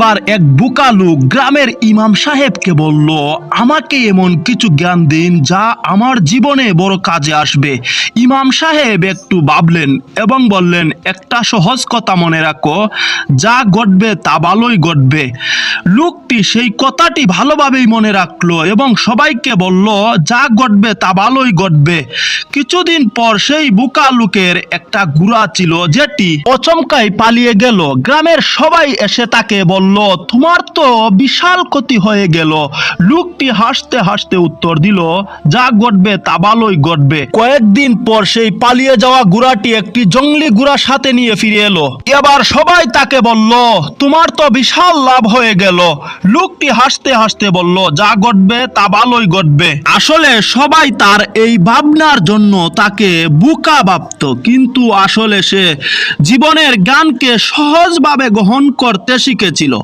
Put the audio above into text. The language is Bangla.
একবার এক বুকা লোক গ্রামের ইমাম সাহেবকে বলল, আমাকে এমন কিছু জ্ঞান দিন যা আমার জীবনে বড় কাজে আসবে। ইমাম সাহেব একটু ভাবলেন এবং বললেন, একটা সহজ কথা মনে রাখো, যা ঘটবে তা ভালোই ঘটবে। লোকটি সেই কথাটি ভালোভাবেই মনে রাখল এবং সবাইকে বলল, যা ঘটবে তা ভালোই ঘটবে। কিছুদিন পর সেই বুকা লোকের একটা গুড়া ছিল, যেটি অচমকাই পালিয়ে গেল। গ্রামের সবাই এসে তাকে বলল, তোমার তো বিশাল ক্ষতি হয়ে গেল। লোকটি হাসতে হাসতে উত্তর দিল, যা ঘটবে তা ভালোই ঘটবে। কয়েকদিন পর সেই পালিয়ে যাওয়া গুড়াটি একটি জঙ্গলি গুড়ার সাথে নিয়ে ফিরে এলো। এবার সবাই তাকে বলল, তোমার তো বিশাল লাভ হয়ে গেল। লোকটি হাসতে হাসতে বলল, যা ঘটবে তা ভালোই ঘটবে। আসলে সবাই তার এই ভাবনার জন্য তাকে বুকা ভাবত। কিন্তু আসলে সে জীবনের গানকে সহজভাবে গ্রহণ করতে শিখেছিল।